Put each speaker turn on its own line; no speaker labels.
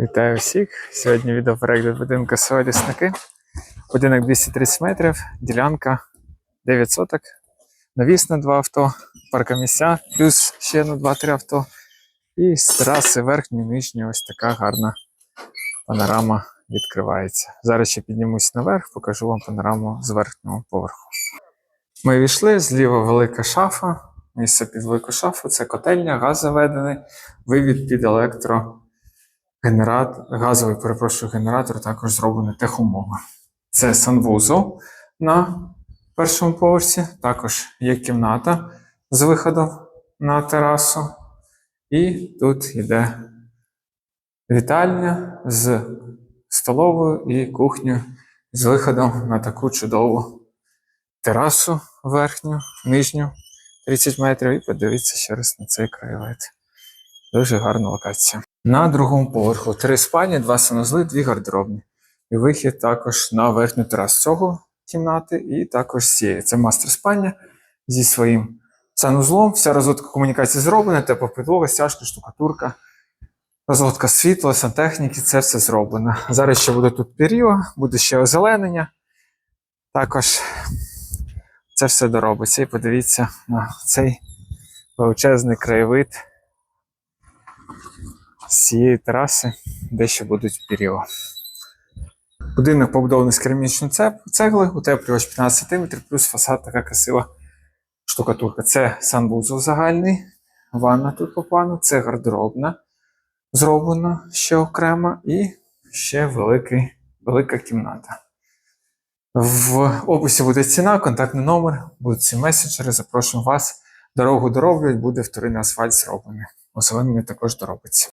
Вітаю всіх! Сьогодні відеоперегляд будинку село Лісники. Будинок 230 метрів, ділянка 9 соток, навіс на два авто, паркомісця, плюс ще на 2-3 авто. І з тераси верхньої, нижньої ось така гарна панорама відкривається. Зараз ще піднімусь наверх, покажу вам панораму з верхнього поверху. Ми війшли, зліва велика шафа, місце під велику шафу, це котельня, газ заведений, вивід під електро. Генератор, газовий, перепрошую, генератор також зроблений техумови. Це санвузол на першому поверсі. Також є кімната з виходом на терасу. І тут йде вітальня з столовою і кухнею з виходом на таку чудову терасу верхню, нижню 30 метрів. І подивіться ще раз на цей краєвид. Дуже гарна локація. На другому поверху три спальні, два санузли, дві гардеробні. І вихід також на верхню терасу цього кімнати, і також цієї. Це мастер спальня зі своїм санузлом. Вся розводка комунікації зроблена, тепла підлога, стяжка, штукатурка, розводка світла, сантехніки, це все зроблено. Зараз ще буде тут період, буде ще озеленення. Також це все доробиться. І подивіться на цей величезний краєвид з цієї тераси, де ще будуть період. Будинок побудований з керамічної цегли, утеплювач 15 см, плюс фасад така красива штукатурка. Це санвузол загальний, ванна тут по плану, це гардеробна зроблена ще окремо, і ще великий, велика кімната. В описі буде ціна, контактний номер, будуть ці месенджери. Запрошуємо вас. Дорогу дороблять, буде вторинний асфальт зроблений. Озеленення також доробиться.